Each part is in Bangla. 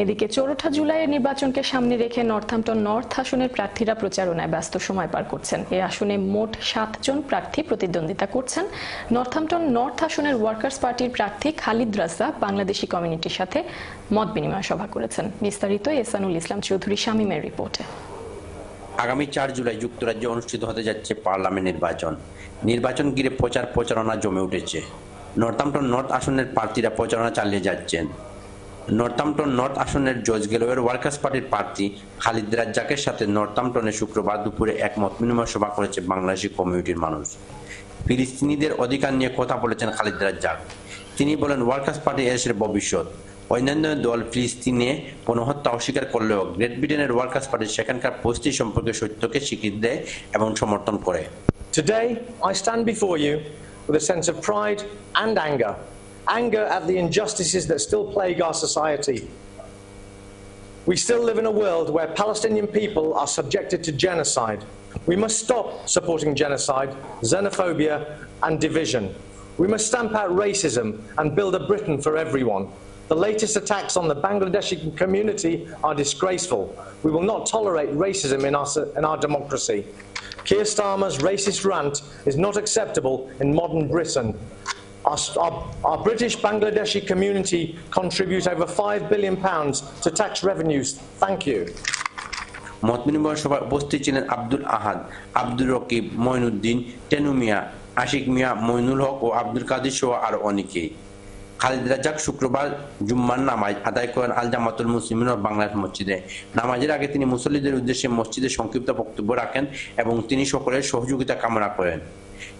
এদিকে চৌঠা জুলাইয়ের নির্বাচনকে সামনে রেখে নর্থহ্যাম্পটন নর্থ আসনের প্রার্থীরা প্রচারণায় ব্যস্ত সময় পার করছেন। এই আসনে মোট সাতজন প্রার্থী প্রতিদ্বন্দ্বিতা করছেন। নর্থহ্যাম্পটন নর্থ আসনের ওয়ার্কার্স পার্টির প্রার্থী খালিদ রাজা বাংলাদেশি কমিউনিটির সাথে মত বিনিময় সভা করেছেন। বিস্তারিত এসানুল ইসলাম চৌধুরী শামীমের রিপোর্টে। আগামী চার জুলাই যুক্তরাজ্যে অনুষ্ঠিত হতে যাচ্ছে পার্লামেন্ট নির্বাচন। নির্বাচন ঘিরে প্রচার প্রচারণা জমে উঠেছে। নর্থাম্পটন নর্থ আসনের প্রার্থীরা প্রচারণা চালিয়ে যাচ্ছেন। নর্থাম্পটন নর্থ আসনের জর্জ গেলোয়ের ওয়ার্কার্স পার্টির প্রার্থী খালিদ রাজ্জাকের সাথে নর্থাম্পটনে শুক্রবার দুপুরে এক মত বিনিময় সভা করেছে বাংলাদেশি কমিউনিটির মানুষ। ফিলিস্তিনিদের অধিকার নিয়ে কথা বলেছেন খালিদ রাজ্জাক। তিনি বলেন ওয়ার্কার্স পার্টি এদেশের ভবিষ্যৎ। অন্যান্য দল ফিলিস্তিনে গণহত্যা অস্বীকার করলেও গ্রেট ব্রিটেনের ওয়ার্কার্স পার্টি সেখানকার পরিস্থিতি সম্পর্কে সত্যকে স্বীকৃতি দেয় এবং সমর্থন করে। Today, I stand before you with a sense of. Anger at the injustices that still plague our society. We still live in a world where Palestinian people are subjected to genocide. We must stop supporting genocide, xenophobia, and division. We must stamp out racism and build a Britain for everyone. The latest attacks on the Bangladeshi community are disgraceful. We will not tolerate racism in our, in our democracy. Keir Starmer's racist rant is not acceptable in modern Britain. Our, our, our British Bangladeshi community contribute over £5 billion to tax revenues. Thank you. মত বিনিময় সভায় উপস্থিত ছিলেন আব্দুল আহাদ আব্দুল রকিব মঈনুদ্দিন টেনু মিয়া আশিক মিয়া মইনুল হক ও আব্দুল কাদির সহ আরও অনেকেই খালিদ রাজাক শুক্রবার জুম্মার নামাজ আদায় করেন আল জামাতুল মুসলিমিন বাংলাদেশ মসজিদে নামাজের আগে তিনি মুসল্লিদের উদ্দেশ্যে মসজিদে সংক্ষিপ্ত বক্তব্য রাখেন এবং তিনি সকলের সহযোগিতা কামনা করেন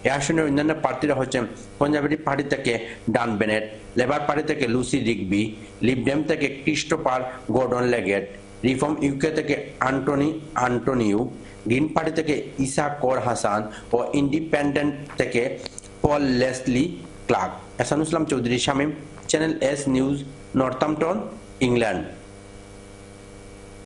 এ আসনের অন্যান্য প্রার্থীরা হচ্ছেন কনজারভেটিভ পার্টি থেকে ডান বেনেট, লেবার পার্টি থেকে লুসি রিগবি লিবডেম থেকে Christopher Gordon Leggett, Reform UK থেকে আন্টনি, আন্টনিউ, গ্রিন পার্টি থেকে ইসা কর হাসান ও ইন্ডিপেন্ডেন্ট থেকে Paul Leslie Clark. Ehsanul Islam Chowdhury Shamim, channel S news, Northampton, England.